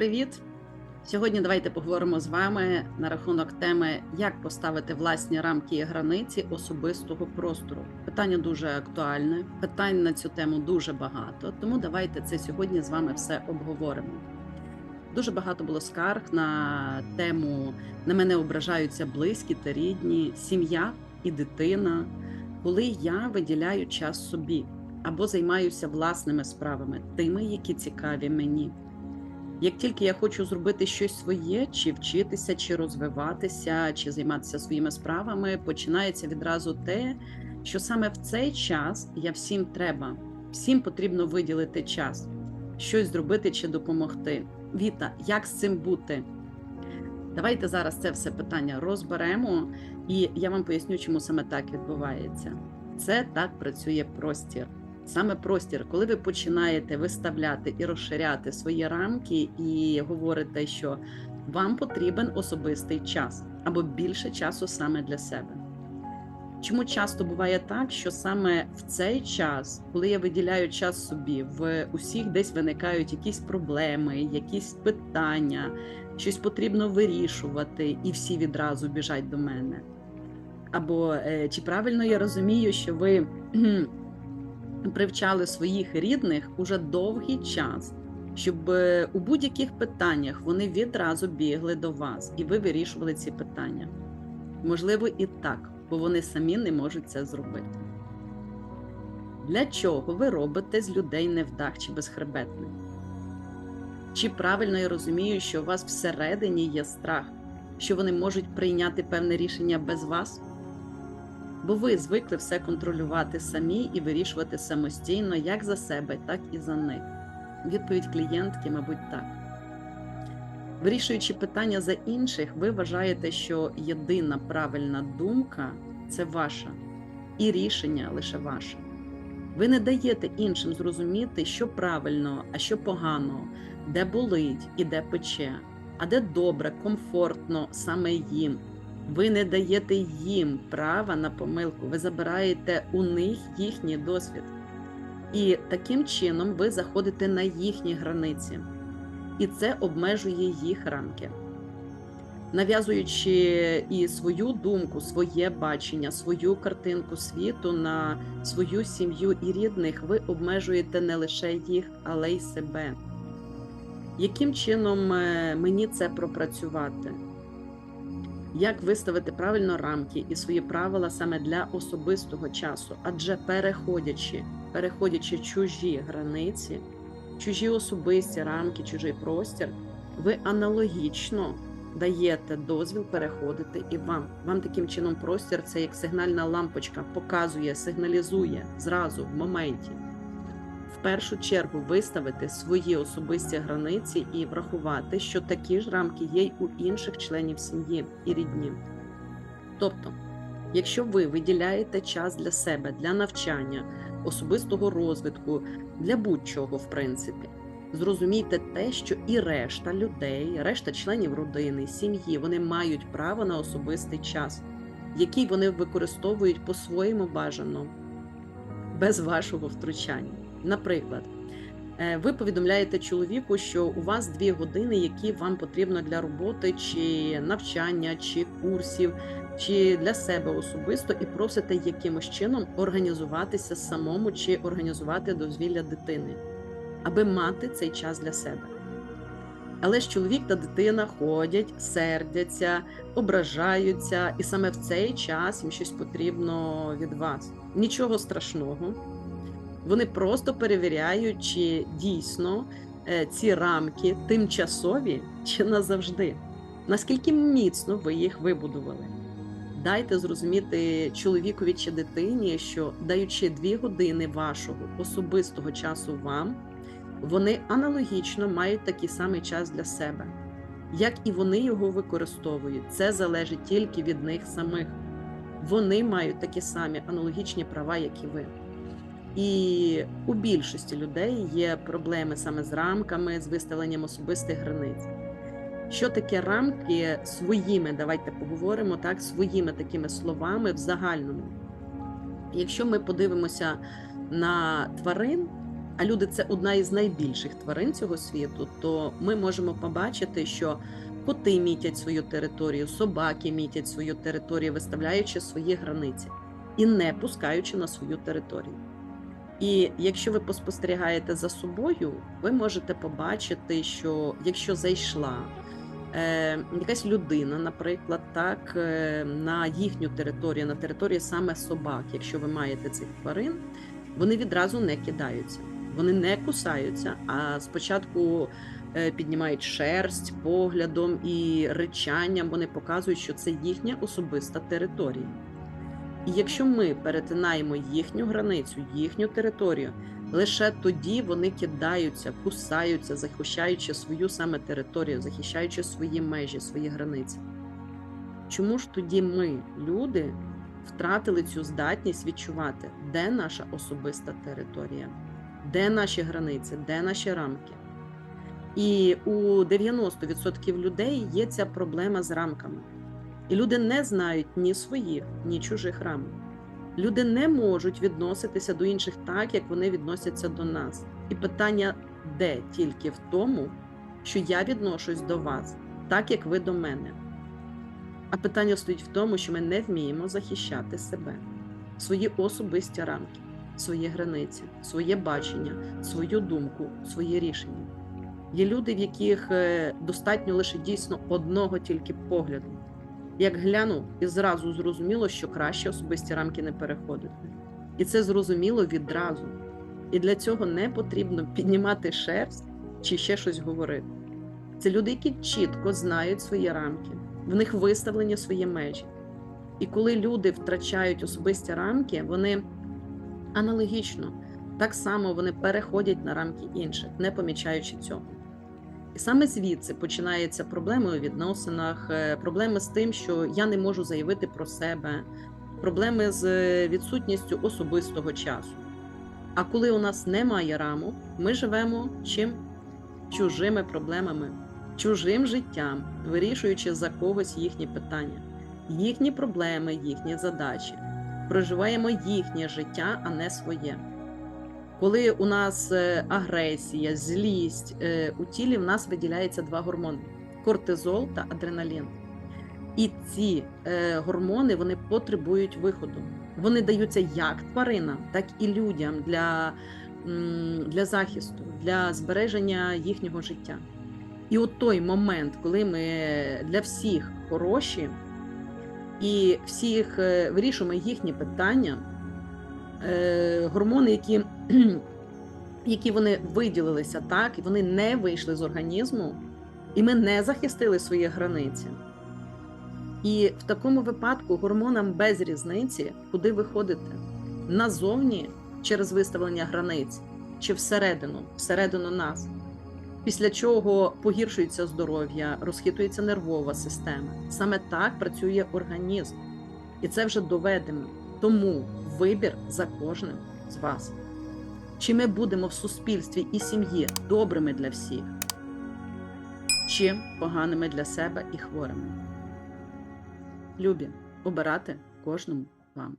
привіт! Сьогодні давайте поговоримо з вами на рахунок теми, як поставити власні рамки і границі особистого простору. Питання дуже актуальне, питань на цю тему дуже багато, тому давайте це сьогодні з вами все обговоримо. Дуже багато було скарг на тему на мене ображаються близькі та рідні, сім'я і дитина, коли я виділяю час собі або займаюся власними справами, тими, які цікаві мені. Як тільки я хочу зробити щось своє, чи вчитися, чи розвиватися, чи займатися своїми справами, починається відразу те, що саме в цей час я всім треба, всім потрібно виділити час, щось зробити чи допомогти. Віта, як з цим бути? Давайте зараз це все питання розберемо, і я вам поясню, чому саме так відбувається. Це так працює простір. Саме простір, коли ви починаєте виставляти і розширяти свої рамки, і говорите, що вам потрібен особистий час або більше часу саме для себе. Чому часто буває так, що саме в цей час, коли я виділяю час собі, в усіх десь виникають якісь проблеми, якісь питання, щось потрібно вирішувати, і всі відразу біжать до мене. Або е, чи правильно я розумію, що ви привчали своїх рідних уже довгий час, щоб е, у будь-яких питаннях вони відразу бігли до вас, і ви вирішували ці питання. Можливо, і так, бо вони самі не можуть це зробити. Для чого ви робите з людей невдах чи безхребетних? Чи правильно я розумію, що у вас всередині є страх, що вони можуть прийняти певне рішення без вас? Бо ви звикли все контролювати самі і вирішувати самостійно як за себе, так і за них. Відповідь клієнтки, мабуть, так. Вирішуючи питання за інших, ви вважаєте, що єдина правильна думка це ваша, і рішення лише ваше. Ви не даєте іншим зрозуміти, що правильно, а що погано, де болить і де пече, а де добре, комфортно саме їм, ви не даєте їм права на помилку, ви забираєте у них їхній досвід. І таким чином ви заходите на їхні границі, і це обмежує їх рамки. Нав'язуючи і свою думку, своє бачення, свою картинку світу на свою сім'ю і рідних, ви обмежуєте не лише їх, але й себе. Яким чином е, мені це пропрацювати? Як виставити правильно рамки і свої правила саме для особистого часу, адже переходячи, переходячи чужі границі, чужі особисті рамки, чужий простір, ви аналогічно даєте дозвіл переходити і вам. Вам таким чином простір це як сигнальна лампочка, показує, сигналізує зразу в моменті першу чергу виставити свої особисті границі і врахувати, що такі ж рамки є й у інших членів сім'ї і рідні. Тобто, якщо ви виділяєте час для себе, для навчання, особистого розвитку, для будь-чого, в принципі, зрозумійте те, що і решта людей, решта членів родини, сім'ї, вони мають право на особистий час, який вони використовують по-своєму бажано, без вашого втручання. Наприклад, е, ви повідомляєте чоловіку, що у вас дві години, які вам потрібно для роботи, чи навчання, чи курсів, чи для себе особисто, і просите якимось чином організуватися самому чи організувати дозвілля дитини, аби мати цей час для себе. Але ж чоловік та дитина ходять, сердяться, ображаються, і саме в цей час їм щось потрібно від вас. Нічого страшного. Вони просто перевіряють, чи дійсно е, ці рамки тимчасові чи назавжди. Наскільки міцно ви їх вибудували? Дайте зрозуміти чоловікові чи дитині, що даючи дві години вашого особистого часу вам, вони аналогічно мають такий самий час для себе. Як і вони його використовують, це залежить тільки від них самих. Вони мають такі самі аналогічні права, як і ви. І у більшості людей є проблеми саме з рамками, з виставленням особистих границь. Що таке рамки своїми? Давайте поговоримо так, своїми такими словами в загальному. Якщо ми подивимося на тварин, а люди це одна із найбільших тварин цього світу, то ми можемо побачити, що коти мітять свою територію, собаки мітять свою територію, виставляючи свої границі і не пускаючи на свою територію. І якщо ви поспостерігаєте за собою, ви можете побачити, що якщо зайшла е, якась людина, наприклад, так, е, на їхню територію, на територію саме собак, якщо ви маєте цих тварин, вони відразу не кидаються, вони не кусаються, а спочатку е, піднімають шерсть поглядом і речанням, вони показують, що це їхня особиста територія. І якщо ми перетинаємо їхню границю, їхню територію, лише тоді вони кидаються, кусаються, захищаючи свою саме територію, захищаючи свої межі, свої границі. Чому ж тоді ми, люди, втратили цю здатність відчувати, де наша особиста територія, де наші границі, де наші рамки? І у 90% людей є ця проблема з рамками. І люди не знають ні своїх, ні чужих рамок. Люди не можуть відноситися до інших так, як вони відносяться до нас. І питання де тільки в тому, що я відношусь до вас, так як ви до мене. А питання стоїть в тому, що ми не вміємо захищати себе, свої особисті рамки, свої границі, своє бачення, свою думку, своє рішення. Є люди, в яких е, достатньо лише дійсно одного тільки погляду. Як глянув, і зразу зрозуміло, що краще особисті рамки не переходити. І це зрозуміло відразу. І для цього не потрібно піднімати шерсть чи ще щось говорити. Це люди, які чітко знають свої рамки, в них виставлені свої межі. І коли люди втрачають особисті рамки, вони аналогічно так само вони переходять на рамки інших, не помічаючи цього. І саме звідси починаються проблеми у відносинах, е, проблеми з тим, що я не можу заявити про себе, проблеми з е, відсутністю особистого часу. А коли у нас немає рамок, ми живемо чим чужими проблемами, чужим життям, вирішуючи за когось їхні питання, їхні проблеми, їхні задачі. Проживаємо їхнє життя, а не своє. Коли у нас е, агресія, злість е, у тілі, в нас виділяється два гормони: кортизол та адреналін. І ці е, гормони вони потребують виходу. Вони даються як тваринам, так і людям для, для захисту, для збереження їхнього життя. І от той момент, коли ми для всіх хороші і всіх вирішуємо їхні питання, гормони, які, які вони виділилися так, і вони не вийшли з організму, і ми не захистили свої границі. І в такому випадку гормонам без різниці, куди виходити назовні через виставлення границь чи всередину, всередину нас. Після чого погіршується здоров'я, розхитується нервова система. Саме так працює організм, і це вже доведено. Тому вибір за кожним з вас. Чи ми будемо в суспільстві і сім'ї добрими для всіх, чи поганими для себе і хворими? Любі обирати кожному вам.